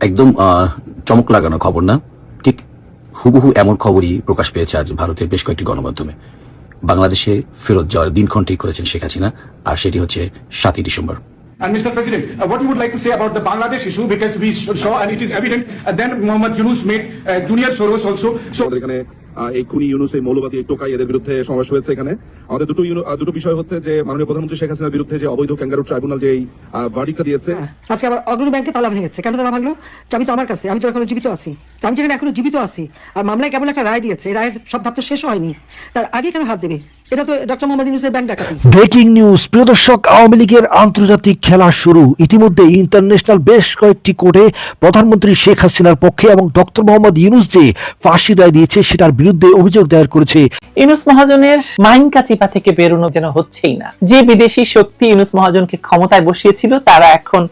একদম চমক লাগানো খবর না? হুবহু এমন খবরই প্রকাশ পেয়েছে আজ ভারতের বেশ কয়েকটি গণমাধ্যমে বাংলাদেশে ফেরত যাওয়ার দিনক্ষণ ঠিক করেছেন শেখ হাসিনা আর সেটি হচ্ছে সাতই December And Mr. President, uh, what you would like to say about the Bangladesh issue because we saw and it is evident uh, then Muhammad Yunus made uh, Junior Soros also. So এই খুনি ইউনুস, এই মৌলবাদী, এই টোকাই এদের বিরুদ্ধে সমাবেশ হয়েছে এখানে। আমাদের দুটো দুটো বিষয় হচ্ছে যে মাননীয় প্রধানমন্ত্রী শেখ হাসিনার বিরুদ্ধে যে অবৈধ ক্যাঙ্গারু ট্রাইব্যুনাল যে এই ভার্ডিকটা দিয়েছে। আজকে আবার অগ্রণী ব্যাংকে তালা ভেঙেছে। কেন তালা ভাঙলো? আমি তো আমার কাছে, আমি তো এখনও জীবিত আছি। আমি যেখানে এখনও জীবিত আছি, আর মামলায় কেবল একটা রায় দিয়েছে। রায়ের সব ধাপ তো শেষ হয়নি। তার আগে কেন হাত দেবে? এটা তো ডক্টর মোহাম্মদ ইউনুসের ব্যাংক ডাকাতি। ব্রেকিং নিউজ প্রিয় দর্শক আওয়ামী লীগের আন্তর্জাতিক খেলা শুরু। ইতিমধ্যে ইন্টারন্যাশনাল বেশ কয়েকটি কোর্টে প্রধানমন্ত্রী শেখ হাসিনার পক্ষে এবং ডক্টর মোহাম্মদ ইউনুস যে ফাঁসি রায় দিয়েছে সেটার বিরুদ্ধে অভিযোগ দায়ের করেছে। ইউনুস মহাজনের মাইনকা চিপা থেকে বেরোনো যেন হচ্ছেই না। যে বিদেশি শক্তি ইউনুস মহাজনকে ক্ষমতায় বসিয়েছিল তারা এখন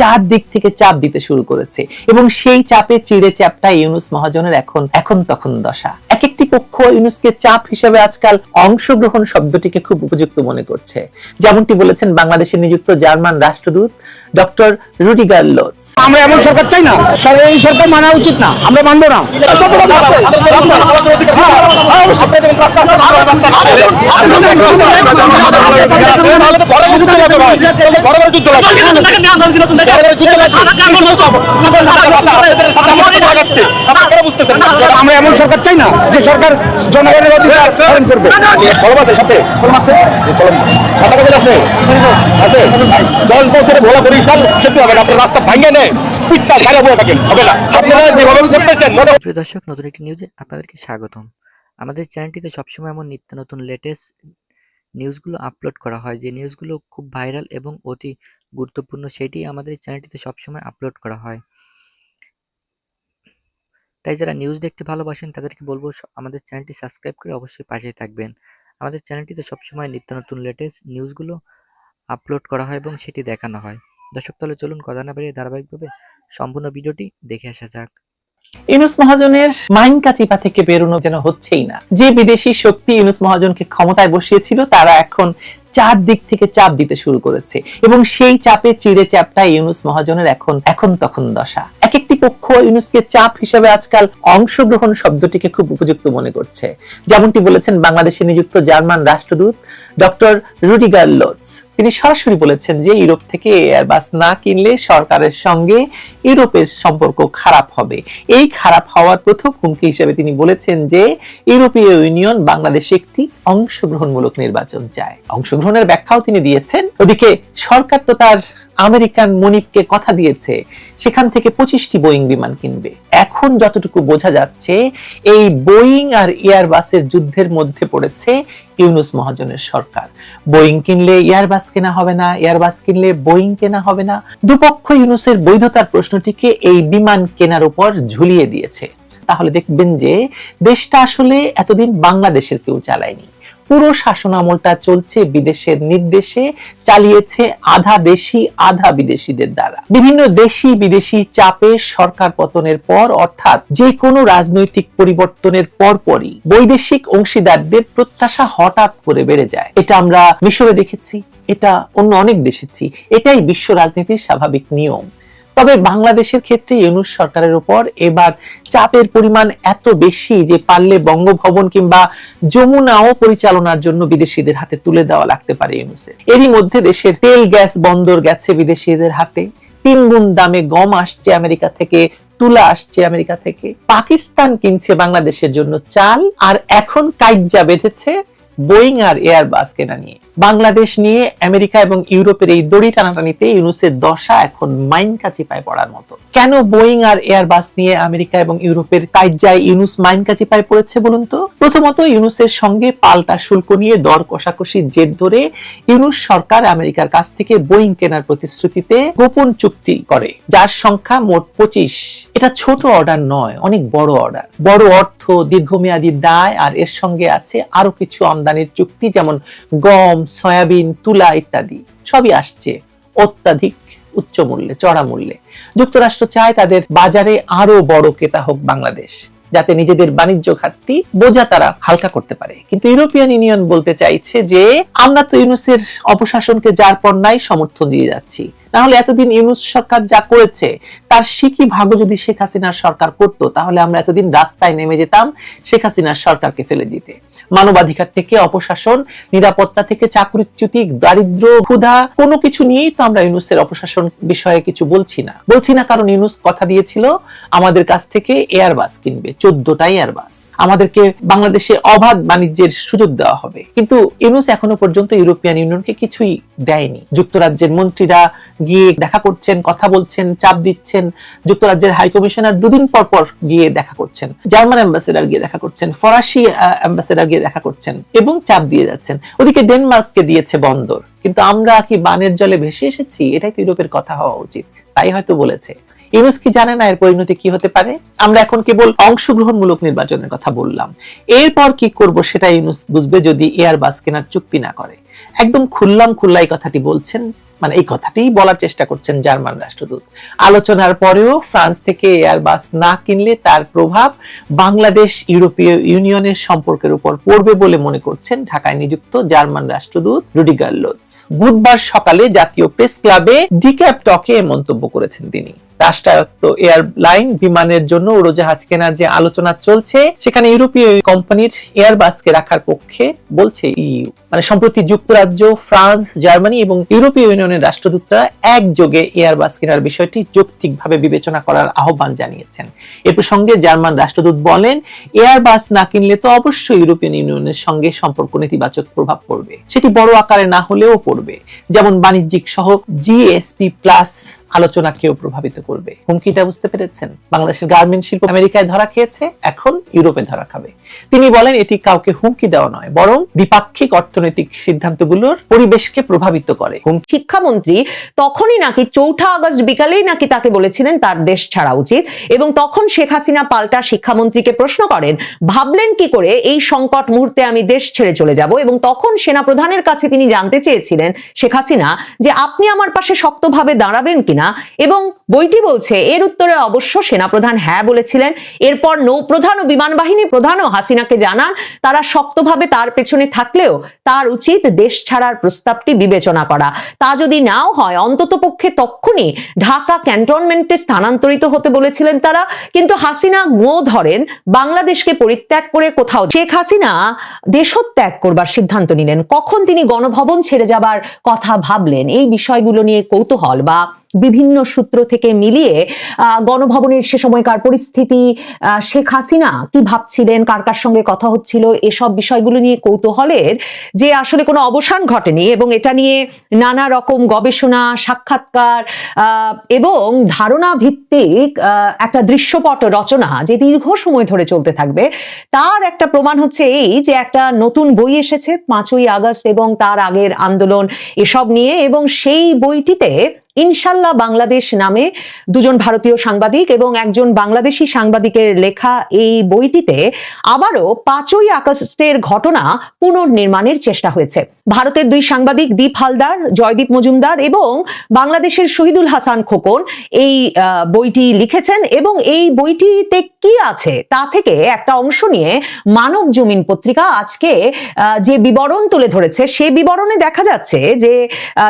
চার দিক থেকে চাপ দিতে শুরু করেছে। এবং সেই চাপে চিড়ে চাপটা ইউনুস মহাজনের এখন এখন তখন দশা। এক একটি পক্ষ ইউনুসকে চাপ হিসেবে আজকাল অংশগ্রহণ শব্দটিকে খুব উপযুক্ত মনে করছে। যেমনটি বলেছেন বাংলাদেশে নিযুক্ত জার্মান রাষ্ট্রদূত ডক্টর রুডিগার লোটস আমরা এমন সরকার চাই না। এই সরকার মানা উচিত না। আমরা মানবো না। আমরা এমন সরকার চাই না যে সরকার জনগণের অধিকার করবে। দশ বছরে ভোলা খেতে হবে আপনার রাস্তা নেয় প্রিয় দর্শক, নতুন একটি নিউজে আপনাদেরকে স্বাগতম। আমাদের চ্যানেলটিতে সবসময় এমন নিত্য নতুন লেটেস্ট নিউজগুলো আপলোড করা হয়, যে নিউজগুলো খুব ভাইরাল এবং অতি গুরুত্বপূর্ণ সেটি আমাদের চ্যানেলটিতে সবসময় আপলোড করা হয়। তাই যারা নিউজ দেখতে ভালোবাসেন, তাদেরকে বলব আমাদের চ্যানেলটি সাবস্ক্রাইব করে অবশ্যই পাশে থাকবেন। আমাদের চ্যানেলটিতে সবসময় নিত্য নতুন লেটেস্ট নিউজগুলো আপলোড করা হয় এবং সেটি দেখানো হয়। দর্শক, তাহলে চলুন কথা না বেরিয়ে ধারাবাহিকভাবে সম্পূর্ণ ভিডিওটি দেখে আসা যাক। ইউনুস মহাজনের মাইনকা চিপা থেকে বেরোনো যেন হচ্ছেই না। যে বিদেশি শক্তি ইউনুস মহাজনকে ক্ষমতায় বসিয়েছিল, তারা এখন চার দিক থেকে চাপ দিতে শুরু করেছে। এবং সেই চাপে চিড়ে চাপটা ইউনুস মহাজনের এখন এখন তখন দশা। এক একটি পক্ষ ইউনুসকে চাপ হিসেবে আজকাল অংশগ্রহণ শব্দটিকে খুব উপযুক্ত মনে করছে। যেমনটি বলেছেন বাংলাদেশে নিযুক্ত জার্মান রাষ্ট্রদূত ডক্টর রুডিগার লোটস তিনি সরাসরি বলেছেন যে, ইউরোপ থেকে এয়ারবাস না কিনলে সরকারের সঙ্গে ইউরোপের সম্পর্ক খারাপ হবে। এই খারাপ হওয়ার প্রথম হুমকি হিসেবে তিনি বলেছেন যে, ইউরোপীয় ইউনিয়ন বাংলাদেশে একটি অংশগ্রহণমূলক নির্বাচন চায়। অংশগ্রহণের ব্যাখ্যাও তিনি দিয়েছেন। ওদিকে সরকার তো তার আমেরিকান মনিপকে কথা দিয়েছে, সেখান থেকে পঁচিশটি বোয়িং বিমান কিনবে। এখন যতটুকু বোঝা যাচ্ছে, এই বোয়িং আর এয়ারবাসের যুদ্ধের মধ্যে পড়েছে ইউনুস মহাজনের সরকার। বোয়িং কিনলে এয়ারবাস কেনা হবে না, এয়ারবাস কিনলে বোয়িং কেনা হবে না। দুপক্ষ ইউনুসের বৈধতার প্রশ্নটিকে এই বিমান কেনার উপর ঝুলিয়ে দিয়েছে। তাহলে দেখবেন যে দেশটা আসলে এতদিন বাংলাদেশের কেউ চালায়নি। পুরো শাসন আমলটা চলছে বিদেশের নির্দেশে, চালিয়েছে আধা দেশি, আধা বিদেশিদের দ্বারা। বিভিন্ন দেশি, বিদেশি চাপে সরকার পতনের পর, অর্থাৎ যে কোনো রাজনৈতিক পরিবর্তনের পরপরই বৈদেশিক অংশীদারদের প্রত্যাশা হঠাৎ করে বেড়ে যায়। এটা আমরা মিশরে দেখেছি, এটা অন্য অনেক দেশেছি এটাই বিশ্ব রাজনীতির স্বাভাবিক নিয়ম। তবে বাংলাদেশের ক্ষেত্রে ইউনুস সরকারের উপর এবার চাপের পরিমাণ এত বেশি যে পারলে বঙ্গভবন কিংবা যমুনাও পরিচালনার জন্য বিদেশিদের হাতে তুলে দেওয়া লাগতে পারে ইউনুসের। এরই মধ্যে দেশের তেল গ্যাস বন্দর গেছে বিদেশিদের হাতে। তিন গুণ দামে গম আসছে আমেরিকা থেকে, তুলা আসছে আমেরিকা থেকে। পাকিস্তান কিনছে বাংলাদেশের জন্য চাল, আর এখন কাইজা বেঁধেছে বোয়িং আর এয়ারবাস কেনা নিয়ে। বাংলাদেশ নিয়ে আমেরিকা এবং ইউরোপের এই দড়ি টানাটানিতে ইউনুসের দশা এখন মাইন কাচি পায় পড়ার মতো। কেন বোয়িং আর এয়ারবাস নিয়ে আমেরিকা এবং ইউরোপের কাজ্যায় ইউনুস মাইন কাচি পায় পড়েছে বলুন তো? প্রথমত ইউনুসের সঙ্গে পাল্টা শুল্ক নিয়ে দর কষাকষির জের ধরে ইউনুস সরকার আমেরিকার কাছ থেকে বোয়িং কেনার প্রতিশ্রুতিতে গোপন চুক্তি করে, যার সংখ্যা মোট পঁচিশ। এটা ছোট অর্ডার নয়, অনেক বড় অর্ডার। বড় অর্থ, দীর্ঘমেয়াদী দায়, আর এর সঙ্গে আছে আরও কিছু আমদানির চুক্তি যেমন গম, সয়াবিন, তুলা ইত্যাদি, সবই আসছে অত্যাধিক উচ্চ মূল্যে, চড়া মূল্যে। যুক্তরাষ্ট্র চায় তাদের বাজারে আরও বড় ক্রেতা হোক বাংলাদেশ, যাতে নিজেদের বাণিজ্য ঘাটতি বোঝা তারা হালকা করতে পারে। কিন্তু ইউরোপিয়ান ইউনিয়ন বলতে চাইছে যে, আমরা তো ইউনুসের অপশাসনকে যার পর নাই সমর্থন দিয়ে যাচ্ছি। না হলে এতদিন ইউনুস সরকার যা করেছে, তার সিকি ভাগও যদি শেখ হাসিনার সরকার করত, তাহলে আমরা এতদিন রাস্তায় নেমে যেতাম শেখ হাসিনার সরকারকে ফেলে দিতে। মানবাধিকার থেকে, অপশাসন, নিরাপত্তা থেকে, চাকরিচ্যুতি, দারিদ্র, ক্ষুধা, কোনো কিছু নিয়েই তো আমরা ইউনুসের অপশাসন বিষয়ে কিছু বলছি না। বলছি না কারণ ইউনুস কথা দিয়েছিল, আমাদের কাছ থেকে এয়ারবাস কিনবে, চোদ্দটাই এয়ারবাস আমাদেরকে বাংলাদেশে অবাধ বাণিজ্যের সুযোগ দেওয়া হবে। কিন্তু ইউনুস এখনও পর্যন্ত ইউরোপিয়ান ইউনিয়নকে কিছুই দেয়নি। যুক্তরাজ্যের মন্ত্রীরা গিয়ে দেখা করছেন, কথা বলছেন, চাপ দিচ্ছেন। যুক্তরাজ্যের হাই কমিশনার দুদিন পর পর গিয়ে দেখা করছেন। জার্মান অ্যাম্বাসেডার গিয়ে দেখা করছেন। ফরাসি অ্যাম্বাসেডার গিয়ে দেখা করছেন এবং চাপ দিয়ে যাচ্ছেন। ওদিকে ডেনমার্ককে দিয়েছে বন্দর। কিন্তু আমরা কি বানের জলে ভেসে এসেছি? এটাই তো ইউরোপের কথা হওয়া উচিত। তাই হয়তো বলেছে। ইউনুস কি জানে না এর পরিণতি কি হতে পারে? আমরা এখন কেবল অংশগ্রহণমূলক নির্বাচনের কথা বললাম। এরপর কি করব সেটা ইউনুস বুঝবে যদি এয়ারবাস কেনার চুক্তি না করে। একদম খুললাম খুল্লা এই কথাটি বলছেন মানে এই কথাটিই বলার চেষ্টা করছেন জার্মান রাষ্ট্রদূত। আলোচনার পরেও ফ্রান্স থেকে এয়ারবাস না কিনলে তার প্রভাব বাংলাদেশ ইউরোপীয় ইউনিয়নের সম্পর্কের উপর পড়বে বলে মনে করছেন ঢাকায় নিযুক্ত জার্মান রাষ্ট্রদূত রুডিগার লোৎস। বুধবার সকালে জাতীয় প্রেস ক্লাবে ডিক্যাপ টকে মন্তব্য করেছেন তিনি। রাষ্ট্রায়ত্ত এয়ারলাইন বিমানের জন্য উড়োজাহাজ কেনার যে আলোচনা চলছে, সেখানে ইউরোপীয় কোম্পানির এয়ারবাসকে রাখার পক্ষে বলছে ইইউ। মানে সম্প্রতি যুক্তরাজ্য, ফ্রান্স, জার্মানি এবং ইউরোপীয় ইউনিয়নের রাষ্ট্রদূতরা একযোগে এয়ারবাস কেনার বিষয়টি যৌক্তিকভাবে বিবেচনা করার আহ্বান জানিয়েছেন। এ প্রসঙ্গে জার্মান রাষ্ট্রদূত বলেন, এয়ারবাস না কিনলে তো অবশ্যই ইউরোপিয়ান ইউনিয়নের সঙ্গে সম্পর্ক নেতিবাচক প্রভাব পড়বে। সেটি বড় আকারে না হলেও পড়বে। যেমন বাণিজ্যিক সহ জিএসপি প্লাস আলোচনাকেও প্রভাবিত করবে। হুমকিটা বুঝতে পেরেছেন? বাংলাদেশের গার্মেন্ট শিল্প আমেরিকায় ধরা খেয়েছে, এখন ইউরোপে ধরা খাবে। তিনি বলেন, এটি কাউকে হুমকি দেওয়া নয়, বরং দ্বিপাক্ষিক অর্থনৈতিক সিদ্ধান্তগুলোর পরিবেশকে প্রভাবিত করে। শিক্ষামন্ত্রী তখনই নাকি চৌঠা আগস্ট বিকালেই নাকি তাকে বলেছিলেন তার দেশ ছাড়া উচিত এবং তখন শেখ হাসিনা পাল্টা শিক্ষামন্ত্রীকে প্রশ্ন করেন, ভাবলেন কি করে এই সংকট মুহূর্তে আমি দেশ ছেড়ে চলে যাব? এবং তখন সেনাপ্রধানের কাছে তিনি জানতে চেয়েছিলেন শেখ হাসিনা যে আপনি আমার পাশে শক্তভাবে দাঁড়াবেন কিনা? এবং বইটি বলছে, এর উত্তরে অবশ্য সেনাপ্রধান হ্যাঁ বলেছিলেন। এরপর নৌপ্রধান ও বিমান বাহিনী প্রধানও হাসিনাকে জানান, তারা শক্তভাবে তার পেছনে থাকলেও তার উচিত দেশ ছাড়ার প্রস্তাবটি বিবেচনা করা। তা যদি নাও হয়, অন্তত পক্ষে তক্ষুনি ঢাকা ক্যান্টনমেন্টে স্থানান্তরিত হতে বলেছিলেন তারা। কিন্তু হাসিনা গো ধরেন, বাংলাদেশকে পরিত্যাগ করে কোথাও শেখ হাসিনা দেশত্যাগ করবার সিদ্ধান্ত নিলেন। কখন তিনি গণভবন ছেড়ে যাবার কথা ভাবলেন? এই বিষয়গুলো নিয়ে কৌতূহল বা বিভিন্ন সূত্র থেকে মিলিয়ে গণভবনের সে সময়কার পরিস্থিতি শেখ হাসিনা কি ভাবছিলেন, কার কার সঙ্গে কথা হচ্ছিল, এসব বিষয়গুলো নিয়ে কৌতূহলের যে আসলে কোনো অবসান ঘটেনি এবং এটা নিয়ে নানা রকম গবেষণা, সাক্ষাৎকার এবং ধারণা ভিত্তিক একটা দৃশ্যপট রচনা যে দীর্ঘ সময় ধরে চলতে থাকবে, তার একটা প্রমাণ হচ্ছে এই যে একটা নতুন বই এসেছে পাঁচই আগস্ট এবং তার আগের আন্দোলন এসব নিয়ে এবং সেই বইটিতে ইনশাল্লাহ বাংলাদেশ নামে দুজন ভারতীয় সাংবাদিক এবং একজন বাংলাদেশি সাংবাদিকের লেখা এই বইটিতে আবারও পাঁচই আগস্টের ঘটনা পুনর্নির্মাণের চেষ্টা হয়েছে। ভারতের দুই সাংবাদিক দীপ হালদার, জয়দীপ মজুমদার এবং বাংলাদেশের শহীদুল হাসান খোকন এই বইটি লিখেছেন এবং এই বইটিতে কি আছে তা থেকে একটা অংশ নিয়ে মানব জমিন পত্রিকা আজকে যে বিবরণ তুলে ধরেছে, সে বিবরণে দেখা যাচ্ছে যে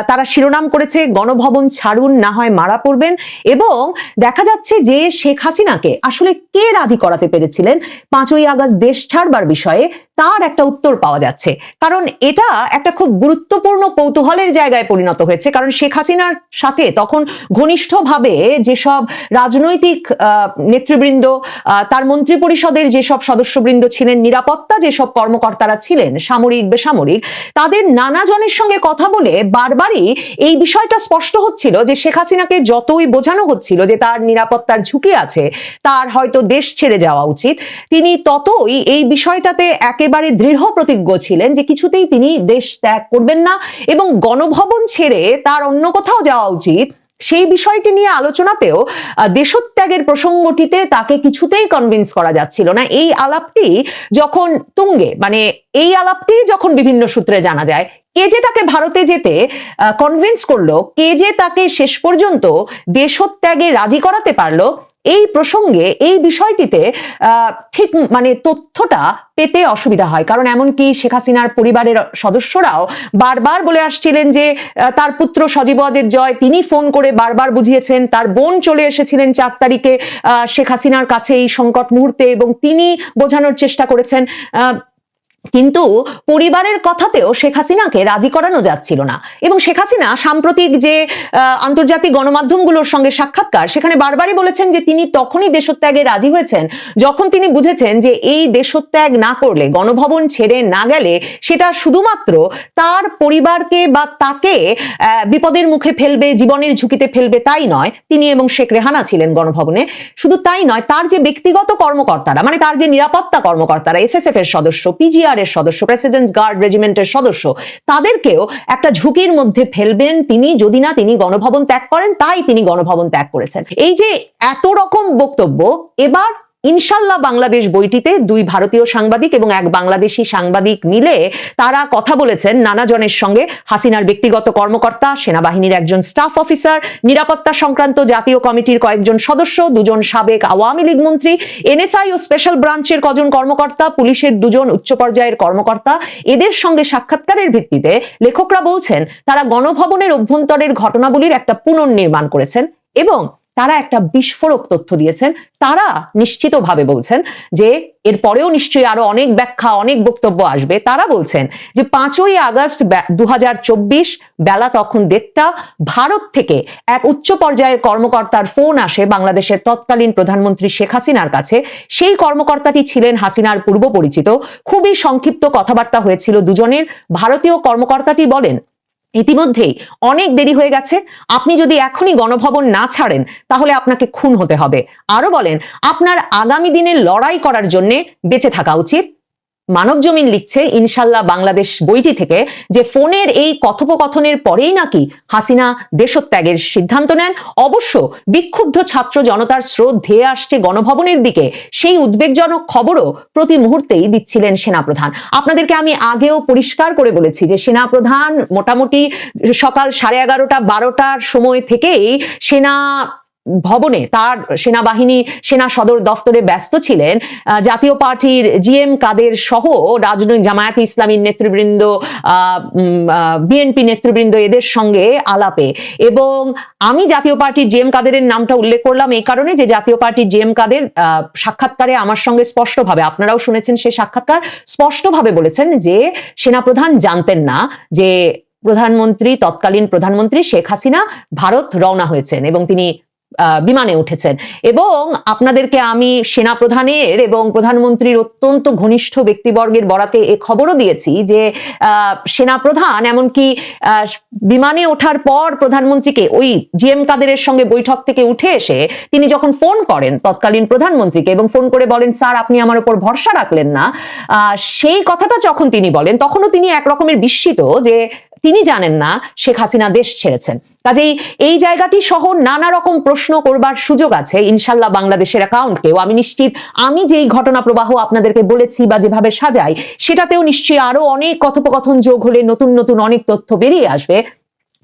তারা শিরোনাম করেছে গণভবন ছাড়ুন, না হয় মারা পড়বেন। এবং দেখা যাচ্ছে যে শেখ হাসিনাকে আসলে কে রাজি করাতে পেরেছিলেন? পাঁচই আগস্ট দেশ ছাড়বার বিষয়ে তার একটা উত্তর পাওয়া যাচ্ছে। কারণ এটা একটা খুব গুরুত্বপূর্ণ কৌতূহলের জায়গায় পরিণত হয়েছে। কারণ শেখ হাসিনার সাথে তখন ঘনিষ্ঠভাবে যেসব রাজনৈতিক নেতৃবৃন্দ তার মন্ত্রী পরিষদের যেসব সদস্যবৃন্দ ছিলেন, নিরাপত্তা যেসব কর্মকর্তারা ছিলেন, সামরিক, বেসামরিক, তাদের নানা জনের সঙ্গে কথা বলে বারবারই এই বিষয়টা স্পষ্ট হচ্ছিল যে শেখ হাসিনাকে যতই বোঝানো হচ্ছিল যে তার নিরাপত্তার ঝুঁকি আছে, তার হয়তো দেশ ছেড়ে যাওয়া উচিত, তিনি ততই এই বিষয়টাতে একেবারে দৃঢ় প্রতিজ্ঞ ছিলেন যে কিছুতেই তিনি দেশ ত্যাগ করবেন না এবং গণভবন ছেড়ে তার অন্য কোথাও যাওয়া উচিত। সেই বিষয়টি নিয়ে আলোচনাতেও দেশত্যাগের প্রসঙ্গটিতে তাকে কিছুতেই কনভিন্স করা যাচ্ছিল না। এই আলাপটি যখন তুঙ্গে মানে এই আলাপটি যখন বিভিন্ন সূত্রে জানা যায়, কে যে তাকে ভারতে যেতে কনভিন্স করল, কে যে তাকে শেষ পর্যন্ত দেশত্যাগে রাজি করাতে পারল এই প্রসঙ্গে এই বিষয়টিতে ঠিক মানে তথ্যটা পেতে অসুবিধা হয়। কারণ এমনকি শেখ হাসিনার পরিবারের সদস্যরাও বারবার বলে আসছিলেন যে তার পুত্র সজীব অজের জয়, তিনি ফোন করে বারবার বুঝিয়েছেন, তার বোন চলে এসেছিলেন চার তারিখে শেখ হাসিনার কাছে এই সংকট মুহূর্তে এবং তিনি বোঝানোর চেষ্টা করেছেন। কিন্তু পরিবারের কথাতেও শেখ হাসিনাকে রাজি করানো যাচ্ছিল না। এবং শেখ হাসিনা সাম্প্রতিক যে আন্তর্জাতিক গণমাধ্যমগুলোর সঙ্গে সাক্ষাৎকার, সেখানে বারবারই বলেছেন যে তিনি তখনই দেশত্যাগে রাজি হয়েছেন, যখন তিনি বুঝেছেন যে এই দেশত্যাগ না করলে, গণভবন ছেড়ে না গেলে সেটা শুধুমাত্র তার পরিবারকে বা তাকে বিপদের মুখে ফেলবে, জীবনের ঝুঁকিতে ফেলবে তাই নয়। তিনি এবং শেখ রেহানা ছিলেন গণভবনে। শুধু তাই নয়, তার যে ব্যক্তিগত কর্মকর্তারা মানে তার যে নিরাপত্তা কর্মকর্তারা এসএসএফ এর সদস্য পিজিআর এর সদস্য প্রেসিডেন্ট গার্ড রেজিমেন্টের সদস্য, তাদেরকেও একটা ঝুঁকির মধ্যে ফেলবেন তিনি, যদি না তিনি গণভবন ত্যাগ করেন, তাই তিনি গণভবন ত্যাগ করেছেন। এই যে এত রকম বক্তব্য, এবার ইনশাল্লাহ বাংলাদেশ বইটিতে দুই ভারতীয় সাংবাদিক এবং এক বাংলাদেশি সাংবাদিক মিলে তারা কথা বলেছেন নানা জনের সঙ্গে। হাসিনার ব্যক্তিগত কর্মকর্তা, সেনাবাহিনীর একজন স্টাফ অফিসার নিরাপত্তা সংক্রান্ত জাতীয় কমিটির কয়েকজন সদস্য, দুজন সাবেক আওয়ামী লীগ মন্ত্রী, এনএসআই ও স্পেশাল ব্রাঞ্চের কজন কর্মকর্তা, পুলিশের দুজন উচ্চ পর্যায়ের কর্মকর্তা। এদের সঙ্গে সাক্ষাৎকারের ভিত্তিতে লেখকরা বলছেন, তারা গণভবনের অভ্যন্তরের ঘটনাবলীর একটা পুনর্নির্মাণ করেছেন এবং তারা একটা বিস্ফোরক তথ্য দিয়েছেন। তারা নিশ্চিতভাবে বলছেন যে এর পরেও নিশ্চয়ই আরও অনেক ব্যাখ্যা, অনেক বক্তব্য আসবে। তারা বলছেন যে পাঁচই আগস্ট দু বেলা তখন দেড়টা, ভারত থেকে এক উচ্চ পর্যায়ের কর্মকর্তার ফোন আসে বাংলাদেশের তৎকালীন প্রধানমন্ত্রী শেখ হাসিনার কাছে। সেই কর্মকর্তাটি ছিলেন হাসিনার পূর্ব পরিচিত খুবই সংক্ষিপ্ত কথাবার্তা হয়েছিল দুজনের। ভারতীয় কর্মকর্তাটি বলেন ইতিমধ্যেই অনেক দেরি হয়ে গেছে। আপনি যদি এখনই গণভবন না ছাড়েন, তাহলে আপনাকে খুন হতে হবে। আরও বলেন, আপনার আগামী দিনে লড়াই করার জন্য বেঁচে থাকা উচিত। মানব জমিন লিখছে ইনশাল্লাহ বাংলাদেশ বইটি থেকে যে ফোনের এই কথোপকথনের পরেই নাকি হাসিনা দেশত্যাগের সিদ্ধান্ত নেন। অবশ্য বিক্ষুব্ধ ছাত্র জনতার স্রোত ধেয়ে আসছে গণভবনের দিকে। সেই উদ্বেগজনক খবরও প্রতি মুহূর্তেই দিচ্ছিলেন সেনাপ্রধান। আপনাদেরকে আমি আগেও পরিষ্কার করে বলেছি যে সেনাপ্রধান মোটামুটি সকাল সাড়ে এগারোটা, বারোটার সময় থেকেই সেনা ভবনে তার সেনাবাহিনী সেনা সদর দফতরে ব্যস্ত ছিলেন জাতীয় পার্টির জিএম কাদের সহ রাজনৈতিক জামায়াত ইসলামীর নেতৃবৃন্দ বিএনপি নেতৃবৃন্দ এদের সঙ্গে আলাপে। এবং আমি জাতীয় পার্টির জিএম কাদেরের নামটা উল্লেখ করলাম এই কারণে যে জাতীয় পার্টির জিএম কাদের সাক্ষাৎকারে আমার সঙ্গে স্পষ্টভাবে, আপনারাও শুনেছেন সেই সাক্ষাৎকার, স্পষ্টভাবে বলেছেন যে সেনাপ্রধান জানতেন না যে প্রধানমন্ত্রী, তৎকালীন প্রধানমন্ত্রী শেখ হাসিনা ভারত রওনা হয়েছেন এবং তিনি বিমানে উঠেছেন। এবং আপনাদেরকে আমি সেনা প্রধানের এবং প্রধানমন্ত্রীর অত্যন্ত ঘনিষ্ঠ ব্যক্তিবর্গের বরাতে এ খবরও দিয়েছি যে সেনা প্রধান এমনকি বিমানে ওঠার পর প্রধানমন্ত্রীকে ওই জি জিএম কাদেরের সঙ্গে বৈঠক থেকে উঠে এসে তিনি যখন ফোন করেন তৎকালীন প্রধানমন্ত্রীকে এবং ফোন করে বলেন, স্যার, আপনি আমার উপর ভরসা রাখলেন না। সেই কথাটা যখন তিনি বলেন, তখনও তিনি একরকমের বিস্মিত যে তিনি জানেন না শেখ হাসিনা দেশ ছেড়েছেন। কাজেই এই জায়গাটি সহ নানা রকম প্রশ্ন করবার সুযোগ আছে। ইনশাল্লাহ বাংলাদেশের অ্যাকাউন্টকেও আমি নিশ্চিত আমি যেই ঘটনা প্রবাহ আপনাদেরকে বলেছি বা যেভাবে সাজাই, সেটাতেও নিশ্চয়ই আরও অনেক কথোপকথন যোগ হলে নতুন নতুন অনেক তথ্য বেরিয়ে আসবে।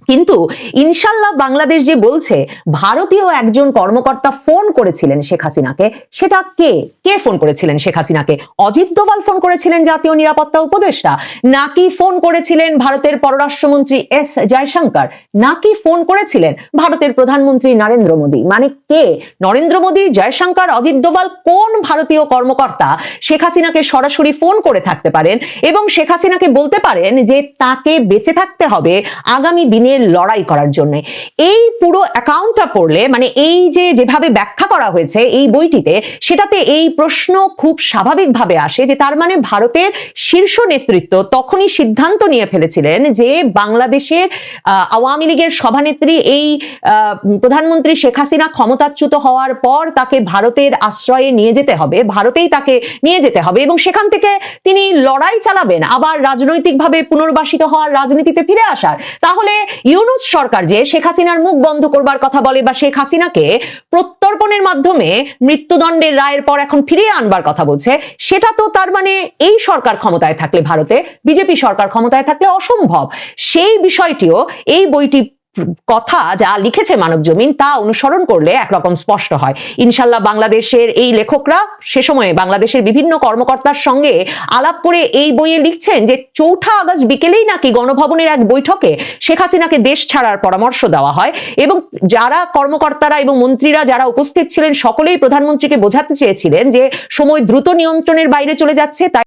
কিন্তু ইনশাল্লাহ বাংলাদেশ যে বলছে, ভারতীয় একজন কর্মকর্তা ফোন করেছিলেন শেখ হাসিনাকে। সেটা কে? কে ফোন করেছিলেন শেখ হাসিনাকে? অজিত দোভাল ফোন করেছিলেন জাতীয় নিরাপত্তা উপদেষ্টা। নাকি ফোন করেছিলেন ভারতের পররাষ্ট্রমন্ত্রী এস জয়শঙ্কর? নাকি ফোন করেছিলেন ভারতের প্রধানমন্ত্রী নরেন্দ্র মোদী? মানে কে? নরেন্দ্র মোদী, জয়শঙ্কর, অজিত দোভাল কোন ভারতীয় কর্মকর্তা শেখ হাসিনাকে সরাসরি ফোন করে থাকতে পারেন এবং শেখ হাসিনাকে বলতে পারেন যে তাকে বেঁচে থাকতে হবে, আগামী দিনের লড়াই করার জন্য। এই পুরো অ্যাকাউন্টটা পড়লে মানে এই যে যেভাবে ব্যাখ্যা করা হয়েছে এই বইটিতে, সেটাতে এই প্রশ্ন খুব স্বাভাবিকভাবে আসে যে তার মানে ভারতের শীর্ষ নেতৃত্ব তখনই সিদ্ধান্ত নিয়ে ফেলেছিলেন যে বাংলাদেশের আওয়ামী লীগের সভানেত্রী এই প্রধানমন্ত্রী শেখ হাসিনা ক্ষমতাচ্যুত হওয়ার পর তাকে ভারতের আশ্রয়ে নিয়ে যেতে হবে, ভারতেই তাকে নিয়ে যেতে হবে এবং সেখান থেকে তিনি লড়াই চালাবেন, আবার রাজনৈতিকভাবে পুনর্বাসিত হওয়ার রাজনীতিতে ফিরে আসার। তাহলে ইউনুস সরকার যে শেখ হাসিনার মুখ বন্ধ করবার কথা বলে বা শেখ হাসিনাকে প্রত্যর্পণের মাধ্যমে মৃত্যুদণ্ডের রায়ের পর এখন ফিরিয়ে আনবার কথা বলছে, সেটা তো তার মানে এই সরকার ক্ষমতায় থাকলে ভারতে, বিজেপি সরকার ক্ষমতায় থাকলে অসম্ভব। সেই বিষয়টিও এই বইটি কথা যা লিখেছে মানব জমিন তা অনুসরণ করলে একরকম স্পষ্ট হয়। ইনশাল্লাহ বাংলাদেশের এই লেখকরা সে সময়ে বাংলাদেশের বিভিন্ন কর্মকর্তার সঙ্গে আলাপ করে এই বইয়ে লিখছেন যে, চৌঠা আগস্ট বিকেলেই নাকি গণভবনের এক বৈঠকে শেখ হাসিনাকে দেশ ছাড়ার পরামর্শ দেওয়া হয় এবং যারা কর্মকর্তারা এবং মন্ত্রীরা যারা উপস্থিত ছিলেন, সকলেই প্রধানমন্ত্রীকে বোঝাতে চেয়েছিলেন যে, সময় দ্রুত নিয়ন্ত্রণের বাইরে চলে যাচ্ছে, তাই